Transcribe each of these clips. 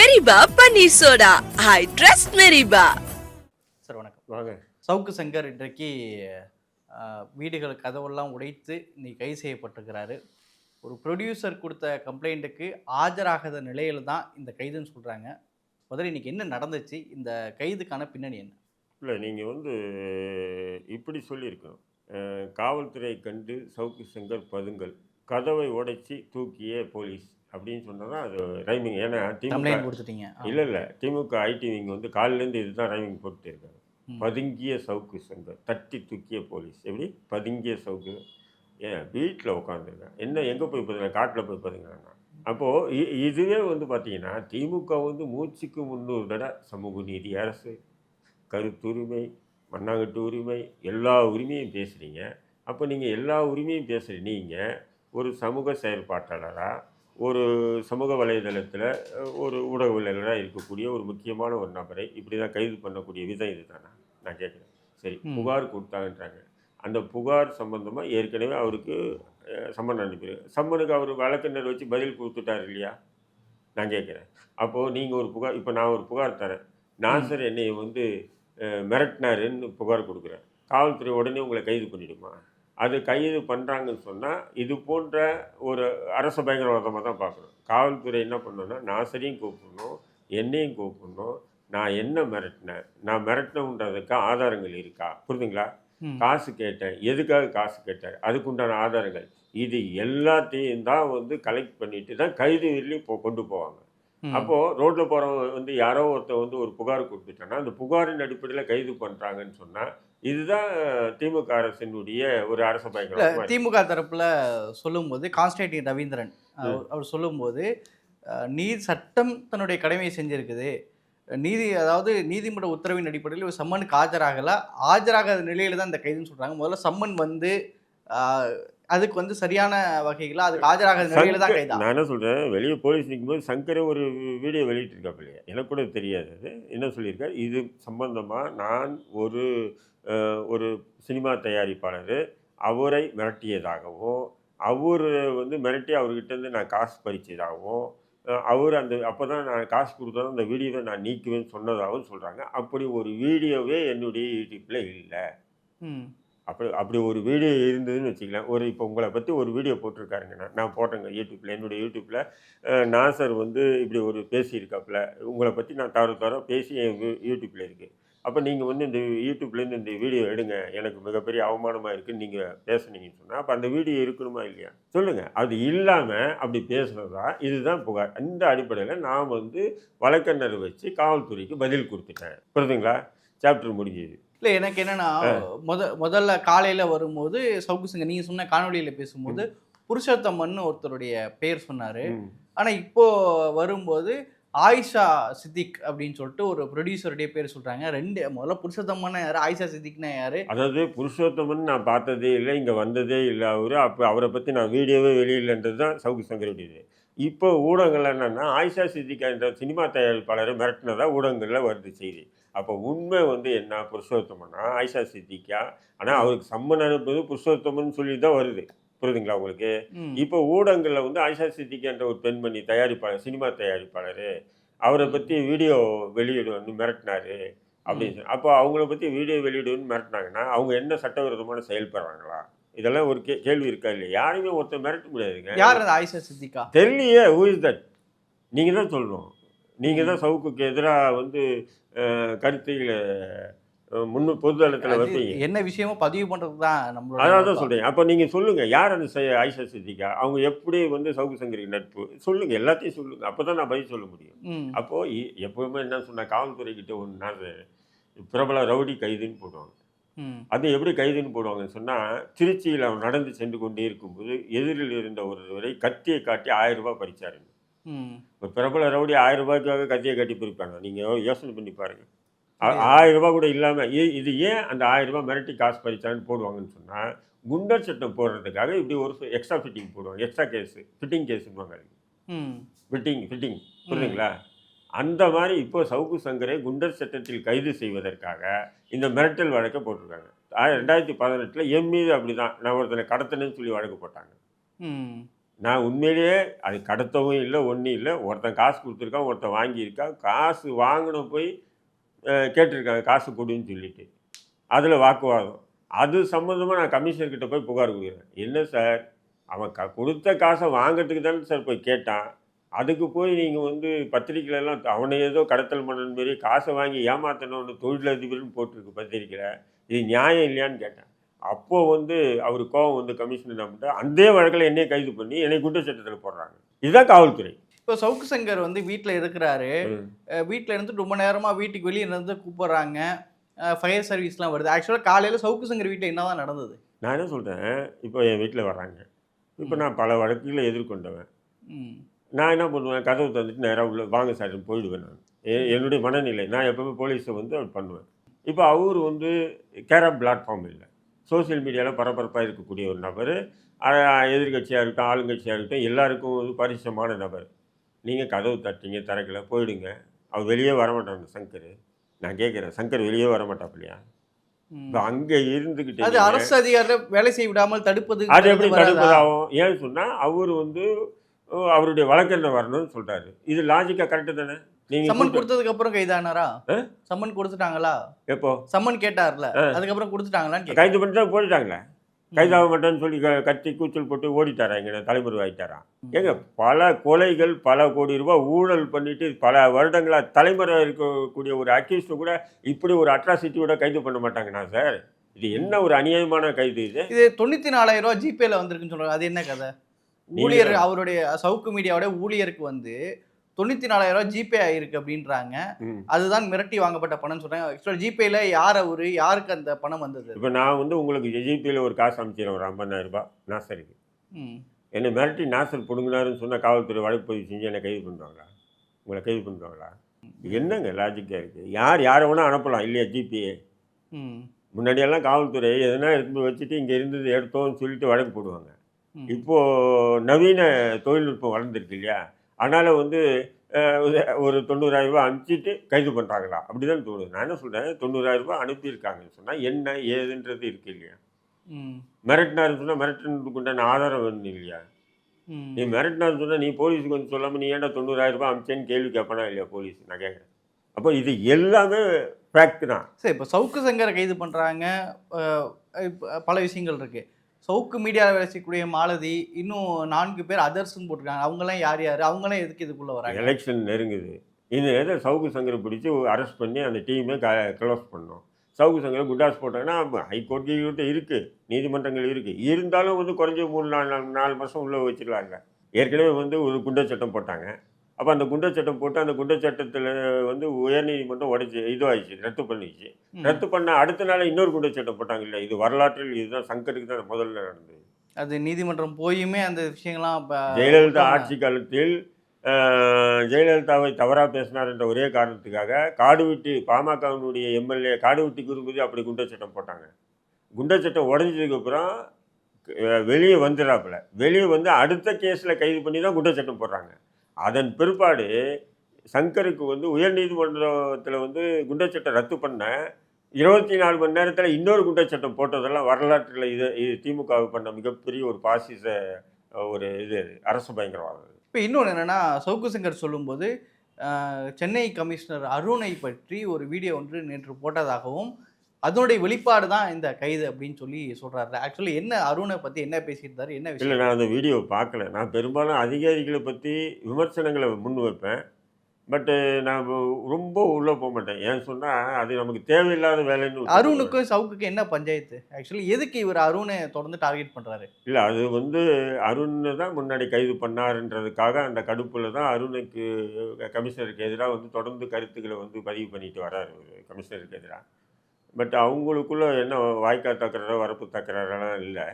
மெரிபா பன்னீர் soda. I trust மெரிபா. Sir வணக்கம். சவுக்கு சங்கர் இன்றைக்கு வீடுகள் கதவெல்லாம் உடைத்து இன்னைக்கு கைது செய்யப்பட்டிருக்கிறாரு. ஒரு ப்ரொடியூசர் கொடுத்த கம்ப்ளைண்ட்டுக்கு ஆஜராகாத நிலையில தான் இந்த கைதுன்னு சொல்கிறாங்க முதல்ல இன்னைக்கு என்ன நடந்துச்சு? இந்த கைதுக்கான பின்னணி என்ன? இல்லை நீங்கள் வந்து இப்படி சொல்லியிருக்கணும். அஹ், காவல்துறை கண்டு சவுக்கு செங்கல் பதுங்கல். கதவை உடைச்சி தூக்கிய போலீஸ். அப்படின்னு சொன்னால் தான் அது ரைமிங் ஏன்னா திமுக கொடுத்துட்டீங்க. இல்லை இல்லை. திமுக ஐடி விங் வந்து காலிலேருந்து இதுதான் ரைமிங் போட்டு இருக்காங்க. பதுங்கிய சவுக்கு செங்கல் தட்டி தூக்கிய போலீஸ். எப்படி? பதுங்கிய சவுக்கு. ஏன்? வீட்டில் உட்காந்துருக்கேன் என்ன எங்கே போய் பதுங்க? காட்டில் போய் பதுங்கிறாங்க. அப்போது இதுவே வந்து பார்த்தீங்கன்னா திமுக வந்து மூச்சுக்கு முந்நூறு தடவை சமூக நீதி அரசு கருத்துரிமை மண்ணாங்கட்டு உரிமை எல்லா உரிமையும் பேசுகிறீங்க அப்போ நீங்கள் எல்லா உரிமையும் பேசுகிற நீங்கள் ஒரு சமூக செயற்பாட்டாளராக ஒரு சமூக வலைதளத்தில் ஒரு ஊடகவியலாளராக இருக்கக்கூடிய ஒரு முக்கியமான ஒரு நபரை இப்படி தான் கைது பண்ணக்கூடிய விதம் இதுதானா? நான் கேட்குறேன். சரி. புகார் கொடுத்தாங்கன்றாங்க. அந்த புகார் சம்பந்தமாக ஏற்கனவே அவருக்கு சம்மன் அனுப்பிடு சம்மனுக்கு அவர் வழக்கறிஞர் வச்சு பதில் கொடுத்துட்டார் இல்லையா? நான் கேட்குறேன். அப்போது நீங்கள் ஒரு புகார் இப்போ நான் ஒரு புகார் தரேன். நாசர் என்னை வந்து மிரட்டினாருன்னு புகார் கொடுக்குறேன். காவல்துறை உடனே உங்களை கைது பண்ணிடுமா? அது கைது பண்ணுறாங்கன்னு சொன்னால் இது போன்ற ஒரு அரச பயங்கரவாதமாக தான் பார்க்கணும். காவல்துறை என்ன பண்ணணும்னா நாசரையும் கூப்பிடணும் என்னையும் கூப்பிடணும் நான் என்ன மிரட்டினேன் நான் மிரட்டினன்றதுக்கு ஆதாரங்கள் இருக்கா? புரிதுங்களா. காசு கேட்டேன். எதுக்காக காசு கேட்டேன்? அதுக்குண்டான ஆதாரங்கள். இது எல்லாத்தையும் தான் வந்து கலெக்ட் பண்ணிட்டு தான் கைது வரலையும் இப்போ கொண்டு போவாங்க. அப்போது ரோட்டில் போகிறவங்க வந்து யாரோ ஒருத்தன் வந்து ஒரு புகார் கொடுத்துட்டான்னா அந்த புகாரின் அடிப்படையில் கைது பண்ணுறாங்கன்னு சொன்னால் இதுதான் திமுக அரசினுடைய ஒரு அரச இல்ல பயங்கரமாக திமுக தரப்புல சொல்லும்போது கான்ஸ்டன்டின் ரவீந்திரன் அவர் சொல்லும்போது நீதி சட்டம் தன்னுடைய கடமையை செஞ்சிருக்குது. நீதி அதாவது நீதிமன்ற உத்தரவின் அடிப்படையில் ஒரு சம்மனுக்கு ஆஜராகல. ஆஜராகாத நிலையில தான் இந்த கைதுன்னு சொல்றாங்க. முதல்ல சம்மன் வந்து அதுக்கு வந்து சரியான வகைகளா அதுக்கு ஆஜராகாத நிலையில தான் கைதா. நான் என்ன சொல்கிறேன் வெளியே போலீஸ் நிற்கும்போது சங்கரே ஒரு வீடியோ வெளியிட்டிருக்காப்பில்லையா எனக்கு கூட தெரியாது அது. என்ன சொல்லியிருக்கார்? இது சம்பந்தமாக நான் ஒரு ஒரு சினிமா தயாரிப்பாளர். அவரை மிரட்டியதாகவும் அவர் வந்து மிரட்டி அவர்கிட்டருந்து நான் காசு பறிச்சதாகவும் அஹ், அவர் அந்த அப்போ தான் நான் காசு கொடுத்தா அந்த வீடியோவை நான் நீக்குவேன்னு சொன்னதாகவும் சொல்கிறாங்க அப்படி ஒரு வீடியோவே என்னுடைய யூடியூப்பில் இல்லை. ம். அப்படி அப்படி ஒரு வீடியோ இருந்ததுன்னு வச்சுக்கலாம் ஒரு இப்போ உங்களை பற்றி ஒரு வீடியோ போட்டிருக்காருங்க நான் நான் போட்டேங்க யூடியூப்பில் என்னுடைய யூடியூப்பில் நாசர் வந்து இப்படி ஒரு பேசியிருக்காப்புல. உங்களை பற்றி நான் தவறு தவற பேசி என் யூடியூப்பில் இருக்குது அப்போ நீங்கள் வந்து இந்த யூடியூப்லேருந்து இந்த வீடியோ எடுங்க. எனக்கு மிகப்பெரிய அவமானமாக இருக்குதுன்னு நீங்கள் பேசுனீங்கன்னு சொன்னால் அப்போ அந்த வீடியோ இருக்கணுமா இல்லையா? சொல்லுங்கள் அது இல்லாமல் அப்படி பேசுனதா இதுதான் புகார். இந்த அடிப்படையில் நான் வந்து வழக்கறிஞர் வச்சு காவல்துறைக்கு பதில் கொடுத்துட்டேன். புரியுதுங்களா? சாப்டர் முடிஞ்சது. இல்ல எனக்கு என்னன்னா முத முதல்ல காலையில வரும்போது சவுக்கு சிங்க நீங்க சொன்ன காணொளியில பேசும்போது புருஷோத்தமன் ஒருத்தருடைய பெயர் சொன்னாரு. ம். ஆனா இப்போ வரும்போது ஆயிஷா சித்திக் அப்படின்னு சொல்லிட்டு ஒரு ப்ரொடியூசருடைய பேர் சொல்றாங்க. ரெண்டு முதல்ல புருஷோத்தமன்னா யாரு ஆயிஷா சித்திக்னா யாரு? அதாவது புருஷோத்தமன் நான் பார்த்ததே இல்லை இங்கே வந்ததே இல்லை அவர். அப்போ அவரை பற்றி நான் வீடியோவே வெளியிலன்றது தான் சவுக்கு சங்கருடையது. இப்போ ஊடகங்கள் என்னென்னா ஆயிஷா சித்திகா என்ற சினிமா தயாரிப்பாளரை மிரட்டினதா ஊடகங்களில் வருது செய்தி. அப்போ உண்மை வந்து என்ன? புருஷோத்தமனா ஆயிஷா சித்திகா? ஆனால் அவருக்கு சம்மன் அனுப்புறது புருஷோத்தமன் சொல்லி தான் வருது. புரியுதுங்களா உங்களுக்கு. இப்போ ஊடகங்களில் வந்து ஆயிஷா சித்திகா என்ற ஒரு பெண்மணி தயாரிப்பாளர் சினிமா தயாரிப்பாளர் அவரை பற்றி வீடியோ வெளியிடுன்னு மிரட்டினாரு அப்படின்னு சொல்லி. அப்போ அவங்கள பற்றி வீடியோ வெளியிடுன்னு மிரட்டினாங்கன்னா அவங்க என்ன சட்டவிரோதமான செயல்படுறாங்களா? இதெல்லாம் ஒரு கே கேள்வி இருக்கா இல்லையா? யாரையுமே ஒருத்தர் மிரட்ட முடியாதுங்க. யார் அந்த ஆயிஷா சித்திகா? தெரியலையே இஸ் தட் நீங்கள் தான் சொல்லணும். நீங்கள் தான் சவுக்குக்கு எதிராக வந்து கருத்துகளை முன்னு பொதுதளத்தில் அது வைப்பீங்க. என்ன விஷயமோ பதிவு பண்றது தான் நம்மளோட அதான் தான். சொல்கிறேன் அப்போ நீங்கள் சொல்லுங்கள் யார் அந்த ஆயிஷா சித்திகா? அவங்க எப்படி வந்து சவுக்கு சங்கரிக்கு நட்பு? சொல்லுங்கள் எல்லாத்தையும் சொல்லுங்கள் அப்போ தான் நான் பதில் சொல்ல முடியும். அப்போது எப்போவுமே என்ன சொன்ன காவல்துறை கிட்ட ஒன்றா பிரபல ரவுடி கைதுன்னு போடுவாங்க. அது எப்படி கைதுன்னு போடுவாங்கன்னு சொன்னால் திருச்சியில் அவன் நடந்து சென்று கொண்டே இருக்கும்போது எதிரில் இருந்த ஒருவரை கத்தியை காட்டி ஆயிரம் ரூபாய் பறிச்சாரு. ம். ஒரு பிரபல ரவுடி ஆயிரம் ரூபாய்க்காக கத்தியை காட்டி பிரிப்பாங்க. நீங்கள் யோசனை பண்ணி பாருங்க. ஆயிரம் ரூபாய் கூட இல்லாமல் இது ஏன் அந்த ஆயிரம் ரூபாய் மிரட்டி காசு பறிச்சான்னு போடுவாங்கன்னு சொன்னால் குண்டர் சட்டம் போடுறதுக்காக இப்படி ஒரு எக்ஸ்ட்ரா ஃபிட்டிங் போடுவாங்க. எக்ஸ்ட்ரா கேஸ் ஃபிட்டிங் கேஸுன்னு ம். ஃபிட்டிங் ஃபிட்டிங் புரியுதுங்களா? அந்த மாதிரி இப்போ சவுக்கு சங்கரை குண்டர் சட்டத்தில் கைது செய்வதற்காக இந்த மிரட்டல் வழக்கை போட்டிருக்காங்க. ரெண்டாயிரத்தி பதினெட்டில் என் மீது அப்படி தான் நான் ஒருத்தனை கடத்தினேன்னு சொல்லி வழக்கு போட்டாங்க. நான் உண்மையிலேயே அது கடத்தவும் இல்லை ஒன்றும் இல்லை. ஒருத்தன் காசு கொடுத்துருக்கான் ஒருத்தன் வாங்கியிருக்கான். காசு வாங்கின போய் கேட்டிருக்காங்க காசு கொடுன்னு சொல்லிட்டு. அதில் வாக்குவாதம். அது சம்மந்தமாக நான் கமிஷனர்கிட்ட போய் புகார் கொடுக்குறேன். என்ன சார்? அவன் க கொடுத்த காசை வாங்குறதுக்கு தானே சார் போய் கேட்டான். அதுக்கு போய் நீங்கள் வந்து பத்திரிக்கையில எல்லாம் அவனை ஏதோ கடத்தல் பண்ணணும் மாரி காசை வாங்கி ஏமாத்தணும்னு தொழிலதிபர்னு போட்டிருக்கு பத்திரிக்கையில் இது நியாயம் இல்லையான்னு கேட்டேன். அப்போ வந்து அவர் கோவம் வந்து கமிஷனர் என்ன பண்ணிட்டா அந்த வழக்கில் என்னைய கைது பண்ணி என்னை குற்றச்சட்டத்தில் போடுறாங்க. இதுதான் காவல்துறை. இப்போ சவுக்கு சங்கர் வந்து வீட்டில் இருக்கிறாரு. வீட்டில் இருந்து ரொம்ப நேரமாக வீட்டுக்கு வெளியே இருந்து கூப்பிடுறாங்க. ஃபயர் சர்வீஸ்லாம் வருது. ஆக்சுவலாக காலையில் சவுக்கு சங்கர் வீட்டில் என்னதான் நடந்தது? நான் என்ன சொல்கிறேன் இப்போ என் வீட்டில் வர்றாங்க. இப்போ நான் பல வழக்குகளை எதிர்கொண்டவன். நான் என்ன பண்ணுவேன் கதவு தந்துட்டு நேராக உள்ள வாங்க சார் போயிடுவேன் நான். என்னுடைய மனநிலை. நான் எப்பவுமே போலீஸை வந்து அவர் பண்ணுவேன். இப்போ அவர் வந்து கேரா பிளாட்ஃபார்ம் இல்லை. சோஷியல் மீடியாவில் பரபரப்பாக இருக்கக்கூடிய ஒரு நபர். எதிர்கட்சியாக இருக்கட்டும் ஆளுங்கட்சியாக இருக்கட்டும் எல்லாருக்கும் வந்து பரிசமான நபர். நீங்கள் கதவு தட்டிங்க திறக்கல போயிடுங்க. அவர் வெளியே வரமாட்டாங்க சங்கர். நான் கேட்குறேன் சங்கர் வெளியே வரமாட்டாப்லையா ம். இப்போ அங்கே இருந்துக்கிட்டு அது அரசு அதிகாரிகளை வேலை செய்ய விடாமல் தடுப்பது அது எப்படி தடுப்பதாகும்? ஏன்னு சொன்னால் அவர் வந்து அவருடைய வழக்கறிஞர் வரணும்னு சொல்றாரு. இது லாஜிக்கா கரெக்டு தானே? நீங்க சம்மன் கொடுத்ததுக்கு அப்புறம் கைதானாரா? சம்மன் கொடுத்துட்டாங்களா? எப்போ? சம்மன் கேட்டார்ல. அதுக்கப்புறம் கொடுத்துட்டாங்களான்னு கைது பண்ணிட்டு தான் போயிட்டாங்களே கைதாக மாட்டேன்னு சொல்லி கத்தி கூச்சல் போட்டு ஓடிட்டாரா இங்கே தலைமுறை ஆயிட்டாராம் ஏங்க பல கொலைகள் பல கோடி ரூபாய் ஊழல் பண்ணிட்டு பல வருடங்களா தலைமுறை இருக்கக்கூடிய ஒரு அக்யூஸ்டு கூட இப்படி ஒரு அட்ராசிட்டியோட கைது பண்ண மாட்டாங்கண்ணா சார்? இது என்ன ஒரு அநியாயமான கைது இது? இது தொண்ணூத்தி நாலாயிரம் ரூபாய் ஜிபேல வந்திருக்குன்னு சொல்றாங்க. அது என்ன கதை? ஊழியர் அவருடைய சவுக்கு மீடியாவோட ஊழியருக்கு வந்து தொண்ணூத்தி நாலாயிரம் ரூபாய் ஜிபே ஆயிருக்கு அப்படின்றாங்க. அதுதான் மிரட்டி வாங்கப்பட்ட பணம் சொல்றாங்க. ஆக்சுவலா ஜிபேல யார் அவரு யாருக்கு அந்த பணம் வந்தது? இப்போ நான் வந்து உங்களுக்கு ஜிபியில் ஒரு காசு அமைச்சிடறேன் ஒரு ஐம்பதாயிரம் ரூபாய் நாசருக்கு. ம். என்னை மிரட்டி நாசர் பிடுங்கினாருன்னு சொன்னால் காவல்துறை வழக்கு பதிவு செஞ்சு என்னை கைது பண்ணுவாங்களா உங்களை கைது பண்ணுவாங்களா என்னங்க லாஜிக்காக இருக்குது யார் யாரை வேணால் அனுப்பலாம். இல்லையா ஜிபிஏ ம். முன்னாடியெல்லாம் காவல்துறை எதனா எடுத்து வச்சுட்டு இங்கே இருந்தது எடுத்தோம்னு சொல்லிட்டு வழக்கு போடுவாங்க. இப்போது நவீன தொழில்நுட்பம் வளர்ந்துருக்கு இல்லையா? அதனால் வந்து ஒரு- தொண்ணூறாயிரம் ரூபாய் அனுப்பிச்சிட்டு கைது பண்ணுறாங்களா அப்படி தான் தோணுது. நான் என்ன சொல்கிறேன் தொண்ணூறாயிரம் ரூபாய் அனுப்பியிருக்காங்கன்னு சொன்னால் என்ன ஏதுன்றது இருக்கு இல்லையா. மிரட்டினாருன்னு சொன்னால் மிரட்டினதுக்கு உண்டான ஆதாரம் வேணும் இல்லையா. நீ மிரட்டினான்னு சொன்னால் நீ போலீஸுக்கு வந்து சொல்லாமல் நீ ஏன்டா தொண்ணூறாயிரம் ரூபாய் அமிச்சேன்னு கேள்வி கேட்பனா இல்லையா போலீஸ்? நான் கேட்குறேன். அப்போ இது எல்லாமே ஃபேக்ட் தான். சரி இப்போ சவுக்கு சங்கரை கைது இப்ப பல விஷயங்கள் இருக்கு. சவுக்கு மீடியாவில் வேலை செய்யக்கூடிய மாலதி இன்னும் நான்கு பேர் அதர்ஸ்ன்னு போட்டிருக்காங்க. அவங்கெல்லாம் யார் யார்? அவங்களாம் எதுக்கு இதுக்குள்ள வராங்க? எலெக்ஷன் நெருங்குது. இந்த நேரத்தில் சவுக்கு சங்கரை பிடிச்சி அரெஸ்ட் பண்ணி அந்த டீமை க க்ளோஸ் பண்ணோம். சவுக்கு சங்கரை குண்டாஸ் போட்டாங்கன்னா ஹைகோர்ட் கிட்ட இருக்குது நீதிமன்றங்கள் இருக்குது இருந்தாலும் வந்து குறைஞ்ச மூணு நாலு நாலு மாதம் உள்ளே வச்சிருக்காங்க ஏற்கனவே வந்து ஒரு குண்டர் சட்டம் போட்டாங்க. அப்போ அந்த குண்டர் சட்டம் போட்டு அந்த குண்டர் சட்டத்தில் வந்து உயர்நீதிமன்றம் உடைச்சி இதுவாகிடுச்சு ரத்து பண்ணிச்சு ம். ரத்து பண்ண அடுத்த நாள் இன்னொரு குண்டர் சட்டம் போட்டாங்க இல்லை இது வரலாற்றில் இதுதான் சங்கருக்கு தான் முதல்ல நடந்தது. அது நீதிமன்றம் போயுமே அந்த விஷயங்கள்லாம் ஜெயலலிதா ஆட்சி காலத்தில் ஜெயலலிதாவை தவறாக பேசினார் என்ற ஒரே காரணத்துக்காக காடுவெட்டி பாமகவினுடைய எம்எல்ஏ காடுவெட்டி குறும்புதி அப்படி குண்டர் சட்டம் போட்டாங்க. குண்டர் சட்டம் உடஞ்சதுக்கப்புறம் வெளியே வந்துடுறாப்புல வெளியே வந்து அடுத்த கேஸில் கைது பண்ணி தான் குண்டர் சட்டம் போடுறாங்க. அதன் பிற்பாடு சங்கருக்கு வந்து உயர்நீதிமன்றத்தில் வந்து குண்டர் சட்டம் ரத்து பண்ண இருபத்தி நாலு மணி நேரத்தில் இன்னொரு குண்டர் சட்டம் போட்டதெல்லாம் வரலாற்றில் இது இது திமுகவு பண்ண மிகப்பெரிய ஒரு பாசிச ஒரு இது அரசு பயங்கரவாதம் இப்போ இன்னொன்று என்னென்னா சவுக்கு சங்கர் சொல்லும்போது சென்னை கமிஷனர் அருணை பற்றி ஒரு வீடியோ ஒன்று நேற்று போட்டதாகவும் அதனுடைய வெளிப்பாடு தான் இந்த கைது அப்படின்னு சொல்லி சொல்றாரு. ஆக்சுவலி என்ன அருணை பத்தி என்ன பேசியிருந்தாரு என்ன இல்லை விஷயம்? நான் அந்த வீடியோ பார்க்கல. நான் பெரும்பாலும் அதிகாரிகளை பற்றி விமர்சனங்களை முன் வைப்பேன். பட்டு நான் ரொம்ப உள்ளே போக மாட்டேன். ஏன் சொன்னால் அது நமக்கு தேவையில்லாத வேலைன்னு அருணுக்கும் சவுக்குக்கு என்ன பஞ்சாயத்து? ஆக்சுவலி எதுக்கு இவர் அருணை தொடர்ந்து டார்கெட் பண்றாரு? இல்லை அது வந்து அருணை தான் முன்னாடி கைது பண்ணாருன்றதுக்காக அந்த கடுப்பில் தான் அருணுக்கு கமிஷனருக்கு எதிராக வந்து தொடர்ந்து கருத்துக்களை வந்து பதிவு பண்ணிட்டு வராரு கமிஷனருக்கு எதிராக பட் அவங்களுக்குள்ள என்ன வாய்க்கா தக்கறாரோ வரப்பு தக்கறாரெல்லாம் இல்லை.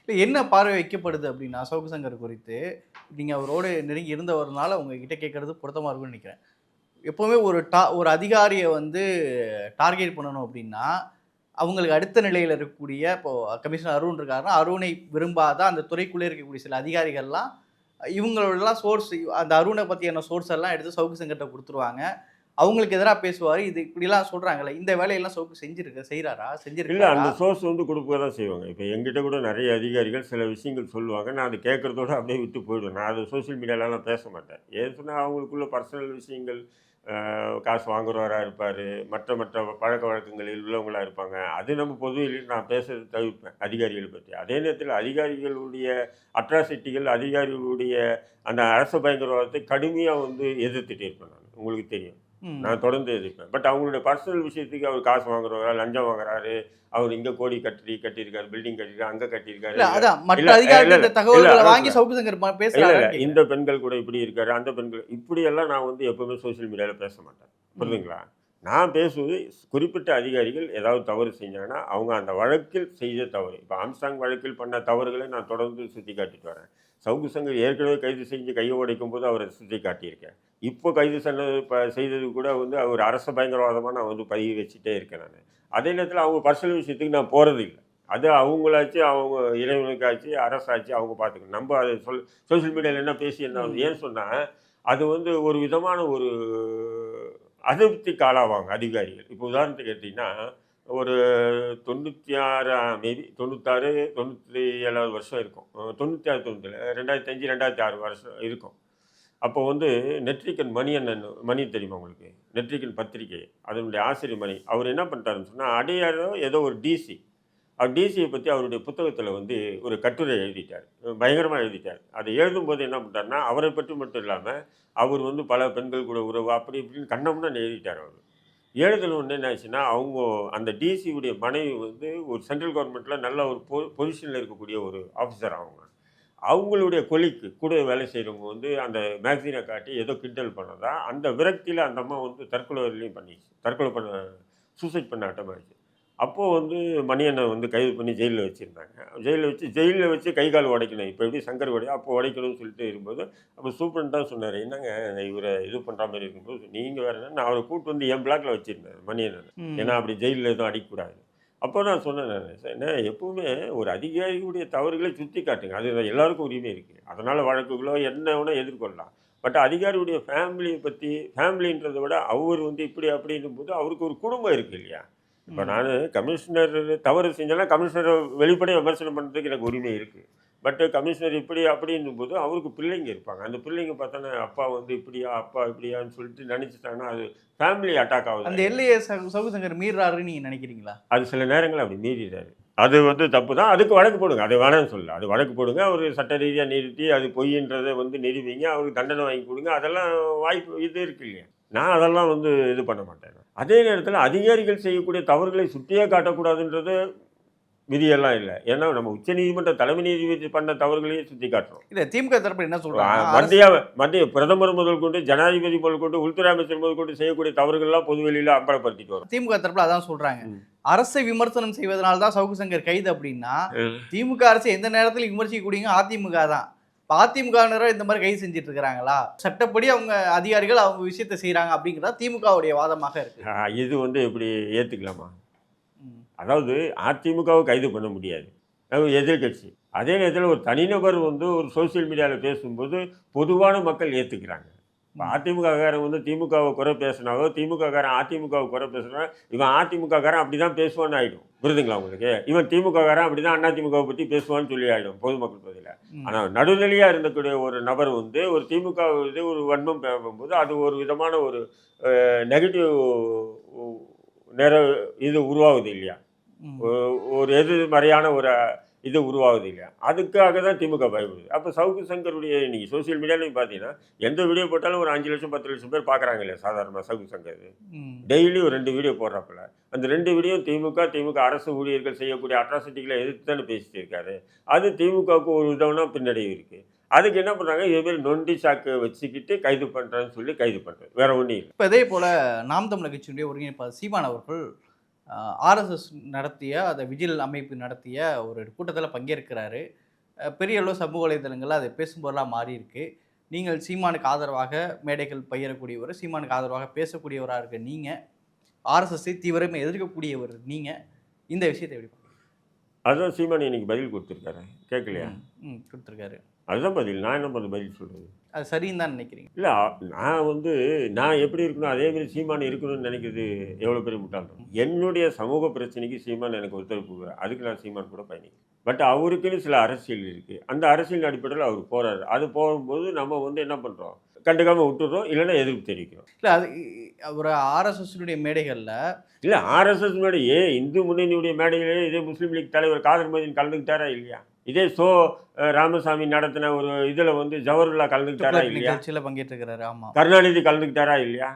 இல்லை என்ன பார்வை வைக்கப்படுது அப்படின்னா சவுக்கு சங்கர் குறித்து நீங்கள் அவரோடு நெருங்கி இருந்தவர்னால உங்ககிட்ட கேட்கறது பொருத்தமாக இருக்கும்னு நினைக்கிறேன். எப்போவுமே ஒரு டா ஒரு அதிகாரியை வந்து டார்கெட் பண்ணணும் அப்படின்னா அவங்களுக்கு அடுத்த நிலையில் இருக்கக்கூடிய இப்போது கமிஷனர் அருண் இருக்காருன்னா அருணை விரும்பாத அந்த துறைக்குள்ளே இருக்கக்கூடிய சில அதிகாரிகள்லாம் இவங்களோடலாம் சோர்ஸ் அந்த அருணை பற்றியான சோர்ஸ் எல்லாம் எடுத்து சவுக்கு சங்கர்கிட்ட கொடுத்துருவாங்க. அவங்களுக்கு எதிராக பேசுவார். இது இப்படிலாம் சொல்றாங்கல்ல இந்த வேலையெல்லாம் சவுக்கு செஞ்சிருக்க செய்கிறாரா இல்லை செஞ்சிருக்கா அந்த சோர்ஸ் வந்து கொடுக்க தான் செய்வாங்க. இப்போ எங்கிட்ட கூட நிறைய அதிகாரிகள் சில விஷயங்கள் சொல்லுவாங்க. நான் அது கேட்குறதோட அப்படியே விட்டு போயிடுவேன். நான் அது சோஷியல் மீடியாலலாம் பேச மாட்டேன். ஏன்னு சொன்னால் அவங்களுக்குள்ள பர்சனல் விஷயங்கள் காசு வாங்குறவராக இருப்பார். மற்ற மற்ற பழக்க வழக்கங்களில் உள்ளவங்களாக இருப்பாங்க. அது நம்ம பொதுவெளியில் நான் பேசுறது தவிர்ப்பேன் அதிகாரிகள் பற்றி அதே நேரத்தில் அதிகாரிகளுடைய அட்ராசிட்டிகள் அதிகாரிகளுடைய அந்த அரச பயங்கரவாதத்தை கடுமையாக வந்து எதிர்த்துட்டு இருப்பேன் நான். உங்களுக்கு தெரியும். நான் தொடர்ந்து எதிர்ப்பேன். பட் அவங்களுடைய பர்சனல் விஷயத்துக்கு அவர் காசு வாங்குறவரா லஞ்சம் வாங்குறாரு அவர் இங்க கோடி கட்டி கட்டியிருக்காரு பில்டிங் கட்டியிருக்காரு அங்க கட்டியிருக்காரு. இந்த பெண்கள் கூட இப்படி இருக்காரு அந்த பெண்கள் இப்படியெல்லாம் நான் வந்து எப்பவுமே சோஷியல் மீடியால பேச மாட்டேன். புரியுதுங்களா நான் பேசுவது குறிப்பிட்ட அதிகாரிகள் ஏதாவது தவறு செஞ்சாங்கன்னா அவங்க அந்த வழக்கில் செய்த தவறு. இப்போ ஆம்ஸ்டாங் வழக்கில் பண்ண தவறுகளை நான் தொடர்ந்து சுட்டி காட்டிட்டு வரேன். சவுக்கு சங்கர் ஏற்கனவே கைது செஞ்சு கையை உடைக்கும் போது அவரை சுட்டி காட்டியிருக்கேன் இப்போ கைது சொன்னது ப செய்தது கூட வந்து அவர் அரச பயங்கரவாதமாக நான் வந்து பதிவு வச்சுட்டே இருக்கேன் நான். அதே நேரத்தில் அவங்க பர்சனல் விஷயத்துக்கு நான் போகிறது இல்லை. அது அவங்களாச்சு அவங்க இறைவனுக்காச்சு அரசாச்சு அவங்க பார்த்துக்கணும். நம்ம அதை சொல் சோஷியல் மீடியாவில் என்ன பேசி என்ன ஆகுது? ஏன்னு சொன்னால் அது வந்து ஒரு விதமான ஒரு அதிருப்திக்கு ஆளாவாங்க அதிகாரிகள். இப்போ உதாரணத்துக்கு எடுத்தீங்கன்னா ஒரு தொண்ணூற்றி ஆறாம் மேபி தொண்ணூத்தாறு தொண்ணூற்றி ஏழாவது வருஷம் இருக்கும். தொண்ணூற்றி ஆறு தொண்ணூற்றி ரெண்டாயிரத்தி அஞ்சு ரெண்டாயிரத்தி ஆறு வருஷம் இருக்கும். அப்போ வந்து நெற்றிக்கன் மணி அண்ணன் மணி தெரியுமா உங்களுக்கு? நெற்றிக்கன் பத்திரிகை அதனுடைய ஆசிரியர் மணி. அவர் என்ன பண்ணிட்டாருன்னு சொன்னால் அடையாளோ ஏதோ ஒரு டிசி அவர் டிசியை பற்றி அவருடைய புத்தகத்தில் வந்து ஒரு கட்டுரை எழுதிட்டார். பயங்கரமாக எழுதிட்டார். அதை எழுதும்போது என்ன பண்ணிட்டாருன்னா அவரை பற்றி மட்டும் இல்லாமல் அவர் வந்து பல பெண்கள் கூட உறவு அப்படி இப்படின்னு கண்ணம்னு எழுதிட்டார் அவர். ஏழுதல் ஒன்று என்ன ஆச்சுன்னா அவங்க அந்த டிசியுடைய மனைவி வந்து ஒரு சென்ட்ரல் கவர்மெண்ட்டில் நல்ல ஒரு பொ பொசிஷனில் இருக்கக்கூடிய ஒரு ஆஃபீஸர் அவங்க. அவங்களுடைய கொலிக்கு கூட வேலை செய்கிறவங்க வந்து அந்த மேக்சினை காட்டி ஏதோ கிண்டல் பண்ணதா அந்த விரக்தியில் அந்த அம்மா வந்து தற்கொலையிலையும் பண்ணிச்சு. தற்கொலை பண்ண சூசைட் பண்ண ஆட்டமாகிடுச்சு அப்போது வந்து மணியண்ணை வந்து கைது பண்ணி ஜெயிலில் வச்சுருந்தாங்க. ஜெயிலில் வச்சு ஜெயிலில் வச்சு கை கால் உடைக்கணும். இப்போ எப்படி சங்கர் உடைய அப்போ உடைக்கணும்னு சொல்லிட்டு இருக்கும்போது அப்போ சூப்பரண்ட் தான் சொன்னார் என்னங்க இவரை இது பண்ணுற மாதிரி இருக்கும்போது நீங்கள் வேறு நான் அவரை கூட்டு வந்து என் பிளாக்ல வச்சுருந்தேன் மணியண்ணன். ஏன்னா அப்படி ஜெயிலில் எதுவும் அடிக்கக்கூடாது. அப்போ நான் சொன்னேன் நான் என்ன எப்பவுமே ஒரு அதிகாரியுடைய தவறுகளை சுட்டி காட்டுங்க. அது எல்லாருக்கும் உரிமை இருக்குது அதனால் வழக்குகளோ என்ன வேணால் எதிர்கொள்ளலாம். பட் அதிகாரியுடைய ஃபேமிலியை பற்றி ஃபேமிலின்றதை விட அவர் வந்து இப்படி அப்படின்னும் போது அவருக்கு ஒரு குடும்பம் இருக்குது இல்லையா? இப்போ. நான் கமிஷனர் தவறு செஞ்சேன்னா கமிஷனரை வெளிப்படையாக விமர்சனம் பண்ணுறதுக்கு எனக்கு உரிமை இருக்குது பட் கமிஷனர் இப்படி அப்படின்னும் போது அவருக்கு பிள்ளைங்க இருப்பாங்க. அந்த பிள்ளைங்க பார்த்தோன்னா அப்பா வந்து இப்படியா அப்பா இப்படியான்னு சொல்லிட்டு நினச்சிட்டாங்கன்னா அது ஃபேமிலி அட்டாக் ஆகுது. அந்த எல்லையை சவு- சவுக்கு சங்கர் மீறாருன்னு நீங்க நினைக்கிறீங்களா? அது சில நேரங்கள் அப்படி மீறிடுறாரு அது வந்து தப்பு தான். அதுக்கு வழக்கு போடுங்க. அது வேணாம்னு சொல்லல. அது வழக்கு போடுங்க. அவர் சட்ட ரீதியாக நிறுத்தி அது பொய்ன்றதை வந்து நிரூபிங்க. அவருக்கு தண்டனை வாங்கி கொடுங்க. அதெல்லாம் வாய்ப்பு இது இருக்கு இல்லையா? நான் அதெல்லாம் வந்து இது பண்ண மாட்டேன். அதே நேரத்தில் அதிகாரிகள் செய்யக்கூடிய தவறுகளை சுட்டியே காட்டக்கூடாதுன்றது விதியெல்லாம் இல்லை. ஏன்னா நம்ம உச்சநீதிமன்ற தலைமை நீதிபதி பண்ண தவறுகளையும் சுட்டி காட்டுறோம். இல்ல திமுக தரப்பு என்ன சொல்றாங்க? மத்திய மத்திய பிரதமர் முதல் கொண்டு ஜனாதிபதி முதல் கொண்டு உள்துறை அமைச்சர் முதல் கொண்டு செய்யக்கூடிய தவறுகள்லாம் பொதுவெளியில் அம்பலப்படுத்திட்டு வரும். திமுக தரப்புல அதான் சொல்றாங்க. ம். அரசை விமர்சனம் செய்வதனால தான் சவுக்கு சங்கர் கைது அப்படின்னா திமுக அரசு எந்த நேரத்தில் விமர்சிக்கக்கூடியங்க? அதிமுக தான். அதிமுகவினரும் இந்த மாதிரி கைது செஞ்சுட்டு இருக்கிறாங்களா சட்டப்படி அவங்க அதிகாரிகள் அவங்க விஷயத்தை செய்றாங்க அப்படிங்கிறதா திமுகவுடைய வாதமாக இருக்கு. இது வந்து எப்படி ஏற்றுக்கலாமா. அதாவது அதிமுகவை கைது பண்ண முடியாது. அது எதிர்க்கட்சி அதே நேரத்தில் ஒரு தனிநபர் வந்து ஒரு சோஷியல் மீடியாவில் பேசும்போது பொதுவான மக்கள் ஏற்றுக்கிறாங்க இப்போ அதிமுககாரன் வந்து திமுகவை குறை பேசினாவோ திமுககாரன் அதிமுகவை குறை பேசுனா இவன் அதிமுககாரன் அப்படி தான் பேசுவான்னு ஆகிடும் புரியுதுங்களா உங்களுக்கு? இவன் திமுககாரன் அப்படி தான் அதிமுகவை பற்றி பேசுவான்னு சொல்லி ஆகிடும் பொதுமக்கள் பகுதியில். ம். ஆனால் நடுநிலையாக இருந்தக்கூடிய ஒரு நபர் வந்து ஒரு திமுக இது ஒரு வன்மம் பேசும்போது அது ஒரு விதமான ஒரு நெகட்டிவ் நிற இது உருவாகுது இல்லையா? ஒரு எதிர்மறையான ஒரு இது உருவாகுது இல்லையா? அதுக்காக தான் திமுக பயப்படுது. அப்போ சவுக்கு சங்கருடைய நீங்கள் சோஷியல் மீடியாலையும் பார்த்தீங்கன்னா எந்த வீடியோ போட்டாலும் ஒரு அஞ்சு லட்சம் பத்து லட்சம் பேர் பார்க்குறாங்க இல்லையா? சாதாரணமாக சவுக்கு சங்கர். டெய்லி ஒரு ரெண்டு வீடியோ போடுறாப்புல. அந்த ரெண்டு வீடியோ திமுக திமுக அரசு ஊழியர்கள் செய்யக்கூடிய அட்ராசிட்டிகளை எதிர்த்து தானே பேசிட்டு இருக்காரு. அது திமுகவுக்கு ஒரு விதம்னா பின்னடைவு இருக்குது அதுக்கு என்ன பண்ணுறாங்க இதேமாரி நொண்டி சாக்கு வச்சுக்கிட்டு கைது பண்ணுறேன்னு சொல்லி கைது பண்ணுறது வேற ஒன்றும் இல்லை. இப்போ இதே போல நாம் தமிழர் கட்சியினுடைய ஒருங்கிணைப்பாளர் சீமான் அவர்கள் ஆர்எஸ்எஸ் நடத்திய அந்த விஜில் அமைப்பு நடத்திய ஒரு கூட்டத்தில் பங்கேற்கிறாரு. பெரிய அளவு சமூக வலைதளங்களில் அது பேசும்பொருளாக மாறி இருக்கு நீங்கள் சீமானுக்கு ஆதரவாக மேடைகள் பயிரக்கூடியவர் சீமானுக்கு ஆதரவாக பேசக்கூடியவராக இருக்க நீங்கள் ஆர்எஸ்எஸ்ஸை தீவிரமாக எதிர்க்கக்கூடியவர் நீங்கள் இந்த விஷயத்தை எப்படி? அதுதான் சீமான் இன்னைக்கு பதில் கொடுத்துருக்காரு. கேட்கலையா? ம் கொடுத்துருக்காரு. அதுதான் பதில். நான் என்ன பண்ண பதில் சொல்கிறது அது சரின்னு தான் நினைக்கிறீங்க. இல்லை நான் வந்து நான் எப்படி இருக்கணும் அதே மாதிரி சீமான் இருக்கணும்னு நினைக்கிறது எவ்வளோ பெரிய முட்டாள்தான் என்னுடைய சமூக பிரச்சனைக்கு சீமான் எனக்கு ஒத்துழைப்பு அதுக்கு நான் சீமான் கூட பயணிக்கிறேன். பட் அவருக்குன்னு சில அரசியல் இருக்குது அந்த அரசியல் அடிப்படையில் அவர் போகிறாரு அது போகும்போது நம்ம வந்து என்ன பண்ணுறோம் கண்டுக்காமல் விட்டுறோம் இல்லைன்னா எதிர்ப்பு தெரிவிக்கிறோம். இல்லை அது ஒரு ஆர்எஸ்எஸ்னுடைய மேடைகளில் இல்லை ஆர்எஸ்எஸ் மேடை ஏ இந்து முன்னணியுடைய மேடையிலே இதே முஸ்லீம் லீக் தலைவர் காதர் மதின் கலந்துக்கிட்டாரா இல்லையா? இதே சோ ராமசாமி நடத்தின ஒரு இதில் வந்து ஜவஹர்லா கலந்துக்கிட்டாரா இல்லையா? பங்கேற்றுக்கிறாரு ஆமாம் கருணாநிதி கலந்துக்கிட்டாரா இல்லையா?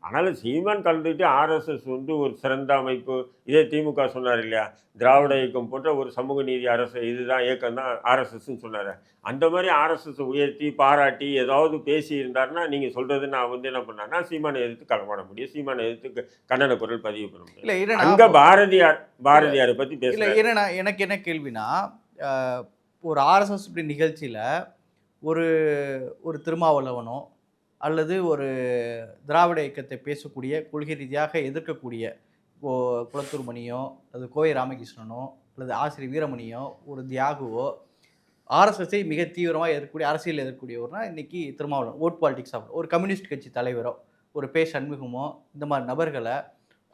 ஆனாலும் சீமான் கலந்துக்கிட்டு ஆர்எஸ்எஸ் வந்து ஒரு சிறந்த அமைப்பு. இதே திமுக சொன்னார் இல்லையா? திராவிட இயக்கம் போன்ற ஒரு சமூக நீதி அரசு இதுதான் இயக்கம் தான் ஆர்எஸ்எஸ்ன்னு சொன்னார். அந்த மாதிரி ஆர்எஸ்எஸ் உயர்த்தி பாராட்டி ஏதாவது பேசி இருந்தாருன்னா நீங்கள் சொல்கிறது நான் வந்து என்ன பண்ணேன்னா சீமானை எதிர்த்து களமாட முடியும். சீமானை எதிர்த்து க- கண்டன குரல் பதிவு பண்ண முடியும். இல்லை அங்க பாரதியார் பாரதியாரை பற்றி பேசுகிறேன் ஏன்னா எனக்கு என்ன கேள்வினா ஒரு ஆர்எஸ்எஸ் இப்படி நிகழ்ச்சியில் ஒரு ஒரு திருமாவளவனோ அல்லது ஒரு திராவிட இயக்கத்தை பேசக்கூடிய கொள்கை ரீதியாக எதிர்க்கக்கூடிய இப்போ குளத்தூர் மணியோ அல்லது கோவை ராமகிருஷ்ணனோ அல்லது ஆசிரியர் வீரமணியோ ஒரு தியாகுவோ ஆர்எஸ்எஸ்ஐ மிக தீவிரமாக எதிர்க்கக்கூடிய அரசியல் எதிர்க்கூடியவர்னா இன்றைக்கி திருமாவளவன் ஓட் பாலிடிக்ஸ் ஆகட்டும் ஒரு கம்யூனிஸ்ட் கட்சி தலைவரோ ஒரு பே சண்முகமோ இந்த மாதிரி நபர்களை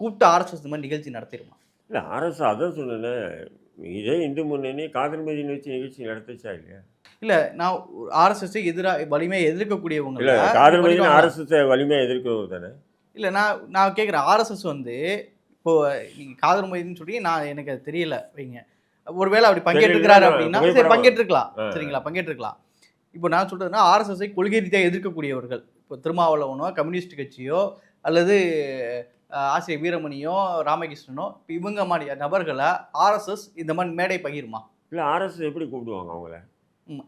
கூப்பிட்டு ஆர்எஸ்எஸ் இந்த மாதிரி நிகழ்ச்சி நடத்திடுமா? இல்லை ஆர்எஸ்எஸ் அதான் சொன்னேன் இதே இந்து முன்னணி காதல் மீதி நிகழ்ச்சி நிகழ்ச்சி நடத்துச்சா இல்லையா? இல்ல நான் ஆர்எஸ்எஸ் எதிராக வலிமையை எதிர்க்கக்கூடியவங்க இல்லை காதல் மீதி ஆர்எஸ்எஸ் வலிமையாக எதிர்க்கிறவர் தானே? இல்ல நான் நான் கேட்குறேன் ஆர்எஸ்எஸ் வந்து இப்போ நீங்க காதல் மொழின்னு சொல்லி நான் எனக்கு அது தெரியல வைங்க. ஒருவேளை அப்படி பங்கேற்றுக்கிறாரு அப்படின்னா சரி. பங்கேற்றுக்கலாம். சரிங்களா பங்கேற்றுக்கலாம். இப்போ நான் சொல்றதுன்னா ஆர்எஸ்எஸ்ஐ கொள்கை ரீதியாக எதிர்க்கக்கூடியவர்கள். இப்போ திருமாவளவனோ கம்யூனிஸ்ட் கட்சியோ அல்லது ஆசிரியர் வீரமணியோ ராமகிருஷ்ணனோ இப்போ இவங்க மாதிரி நபர்களை ஆர்எஸ்எஸ் இந்த மாதிரி மேடை பகிருமா? இல்லை ஆர்எஸ் எப்படி கூப்பிடுவாங்க அவங்கள?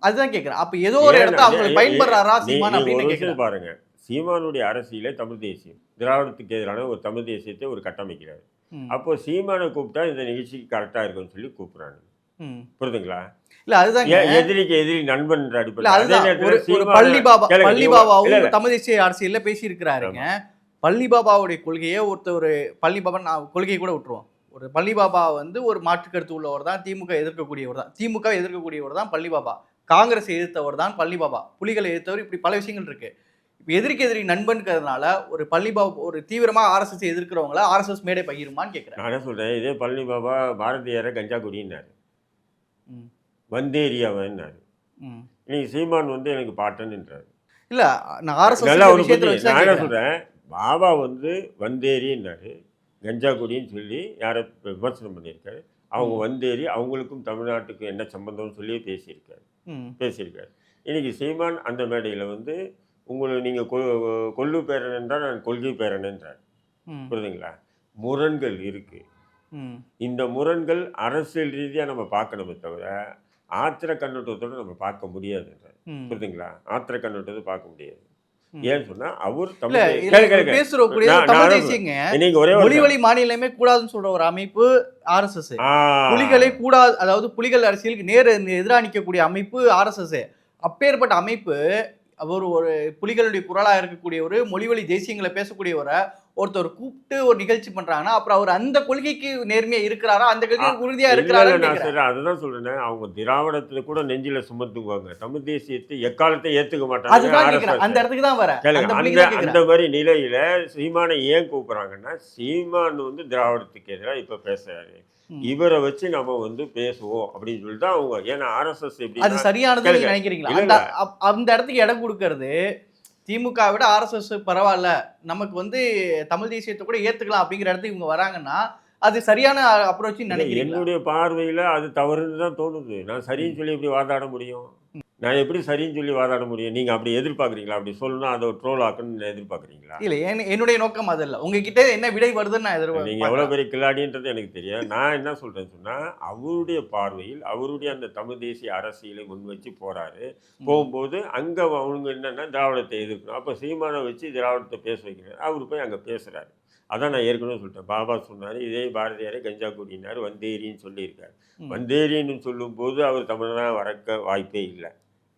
அதுதான் கேட்குறேன் அப்போ ஏதோ ஒரு அவங்களுக்கு ஏன் பயன்படுறாரா சீமான் அப்படின்னு பாருங்க. சீமானுடைய அரசியலே தமிழ் தேசியம். திராவிடத்துக்கு எதிரான ஒரு தமிழ் தேசியத்தை ஒரு கட்டமைக்கிறார். அப்போ சீமானை கூப்பிட்டா இந்த நிகழ்ச்சிக்கு கரெக்டாக இருக்கும்னு சொல்லி கூப்பிடுறாங்க. புரியுதுங்களா? இல்ல அதுதான் எதிரிக்கு எதிரி நண்பன் இல்ல அடிப்படை அதே நேரத்துல பள்ளி பாபா பள்ளி பாபாவும். தமிழ் தேசிய அரசியல்ல பேசி இருக்கிறாருங்க பள்ளி பாபாவுடைய கொள்கையை ஒருத்தர் ஒரு பள்ளி பாபா நான் கொள்கையை கூட விட்டுருவோம். ஒரு பள்ளி பாபா வந்து ஒரு மாற்று கருத்து உள்ளவர் தான் திமுக எதிர்க்கக்கூடியவர் தான். திமுக எதிர்க்கக்கூடியவர் தான் பள்ளி பாபா. காங்கிரஸ் எதிர்த்தவர் தான் பள்ளி பாபா. புலிகளை எதிர்த்தவர் இப்படி பல விஷயங்கள் இருக்கு. இப்போ எதிர்க்கு எதிரி நண்பன்கிறதுனால ஒரு பள்ளி பாபா ஒரு தீவிரமா ஆர்எஸ்எஸ் எதிர்க்கிறவங்கள ஆர்எஸ்எஸ் மேடை பகிருமான்னு கேட்கிறேன் நான் சொல்றேன்? இதே பழனி பாபா பாரதியார கஞ்சா குடின்னாரு ம். வந்தேரியாவன்னாரு. இன்னைக்கு சீமான் வந்து எனக்கு பாட்டன்ன்றாரு இல்ல நான் ஆர்எஸ்எஸ் நான் என்ன கேட்கிறேன். பாபா வந்து வந்தேரின்னாரு. கஞ்சா குடின்னு சொல்லி யாரை விமர்சனம் பண்ணியிருக்காரு. அவங்க வந்தேரி அவங்களுக்கும் தமிழ்நாட்டுக்கும் என்ன சம்பந்தம்னு சொல்லி பேசியிருக்காரு. பேசியிருக்காரு. இன்னைக்கு சீமான் அந்த மேடையில் வந்து உங்களை நீங்கள் கொ கொல்லு பேரன் என்றால் நான் கொள்கை பேரன் என்றார். புரியுதுங்களா? முரண்கள் இருக்கு. ம். இந்த முரண்கள் அரசியல் ரீதியாக நம்ம பார்க்கணுமே தவிர ஆத்திர கண்ணோட்டத்தோடு நம்ம பார்க்க முடியாதுன்றார். புரியுதுங்களா? ஆத்திர கண்ணோட்டத்தை பார்க்க முடியாது. ம். ஏன் சொன்னா அவர் தமிழ். பேசுறக்கூடிய தமிழ் தேசியங்க. நீங்க ஒரே ஒரு மொழி வழி மாநிலமே கூடாதுன்னு சொல்ற ஒரு அமைப்பு ஆர்எஸ்எஸ் புலிகளை கூடாது அதாவது புலிகள் அரசியலுக்கு நேர் எதிராக நிற்கக்கூடிய அமைப்பு ஆர்எஸ்எஸ் அப்பேற்பட்ட அமைப்பு அவர் ஒரு புலிகளுடைய குரலா இருக்கக்கூடிய ஒரு மொழிவழி தேசியங்களை பேசக்கூடியவரை ஒருத்தர் கூப்பிட்டு ஒரு நிகழ்ச்சி பண்றாங்கன்னா அப்புறம் அவர் அந்த கொள்கைக்கு நேர்மையா இருக்கிறாரா அந்த கொள்கைக்கு உறுதியா இருக்கிறாரான்னு நான் அதுதான் சொல்றேன் அவங்க திராவிடத்துல கூட நெஞ்சில சுமத்துக்குவாங்க தமிழ் தேசியத்தை எக்காலத்தை ஏத்துக்க மாட்டாங்க அந்த. இடத்துக்கு தான் வர அந்த அந்த. மாதிரி நிலையில சீமானை ஏன் கூப்பிடுறாங்கன்னா சீமான் வந்து திராவிடத்துக்கு எதிராக இப்ப பேசுறாரு. இவரை வச்சு நம்ம வந்து பேசுவோம் அப்படின்னு சொல்லிட்டு அவங்க ஏன்னா ஆர்எஸ்எஸ் அது எப்படி சரியானது கேளுங்க. நீங்க நினைக்கிறீங்களா அந்த இடத்துக்கு இடம் கொடுக்கறது திமுக விட ஆர்எஸ்எஸ் பரவாயில்ல. நமக்கு வந்து தமிழ் தேசியத்தை கூட ஏத்துக்கலாம் அப்படிங்கிற இடத்துக்கு இவங்க வராங்கன்னா அது சரியான அப்ரோச் நினைக்கிறீங்களா? என்னுடைய பார்வையில அது தவறுன்னு தான் தோணுது. நான் சரின்னு சொல்லி எப்படி வாதாட முடியும்? நான் எப்படி சரின்னு சொல்லி வாதாட முடியும்? நீங்க அப்படி எதிர்பார்க்குறீங்களா? அப்படி சொல்லணும் அதை ட்ரோல் ஆக்கணும்னு எதிர்பார்க்குறீங்களா? இல்ல என்- என்னுடைய நோக்கம் அது இல்ல உங்ககிட்ட என்ன விடை வருதுன்னு நான் நீங்க எதிர்பார்க்கிறேன் எவ்வளவு பெரிய கில்லாடின்றது எனக்கு தெரியும் நான் என்ன சொல்றேன்னு சொன்னா அவருடைய பார்வையில் அவருடைய அந்த தமிழ் தேசிய அரசியலை முன் வச்சு போறாரு போகும்போது அங்க அவங்க என்னன்னா திராவிடத்தை எதிர்க்கணும். அப்ப சீமானை வச்சு திராவிடத்தை பேச வைக்கிறாரு. அவர் போய் அங்க பேசுறாரு. அதான் நான் ஏற்கனவே சொல்லிட்டேன். பாபா சொன்னாரு இதே பாரதியாரே கஞ்சா குடினார் வந்தேரின்னு சொல்லியிருக்காரு. வந்தேரின்னு சொல்லும்போது அவர் தமிழனா வரக்க வாய்ப்பே இல்லை.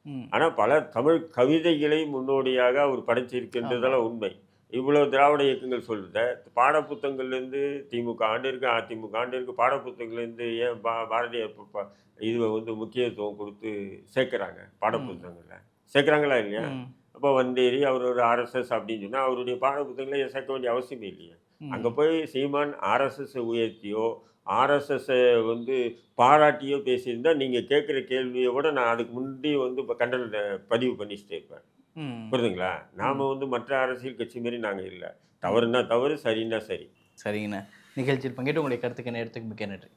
ம். ஆனா பல தமிழ் கவிதைகளை முன்னோடியாக அவர் படைச்சிருக்கின்றதெல்லாம் உண்மை இவ்வளோ திராவிட இயக்கங்கள் சொல்லுத பாடப்புத்தகங்கள்லேருந்து திமுக ஆண்டு இருக்கு அதிமுக ஆண்டு இருக்கு பாடப்புத்தகங்கள்லேருந்து ஏன் பா பாரதிய ப- ப- இது வந்து முக்கியத்துவம் கொடுத்து சேர்க்குறாங்க பாடப்புத்தகங்களில் சேர்க்குறாங்களா இல்லையா. அப்போ வந்தேரி அவர் ஒரு ஆர்எஸ்எஸ் அப்படின்னு சொன்னால் அவருடைய பாடப்புத்தகங்களை ஏன் சேர்க்க வேண்டிய அவசியமே இல்லையே. அங்கே போய் சீமான் ஆர்எஸ்எஸ் உயர்த்தியோ ஆர்எஸ்எஸ்ஸை வந்து பாராட்டியோ பேசியிருந்தா நீங்கள் கேட்குற கேள்வியை விட நான் அதுக்கு முன்னாடி வந்து இப்போ கண்டனத்தை பதிவு பண்ணிச்சுட்டே இருப்பேன். புரியுதுங்களா? நாம் வந்து மற்ற அரசியல் கட்சி மாரி நாங்கள் இல்லை. தவறுனா தவறு சரின்னா சரி. சரிங்கண்ணா. நிகழ்ச்சியில் பங்கேற்று உங்களுடைய கருத்துக்கு நேரத்துக்கு மிக்க நன்றி.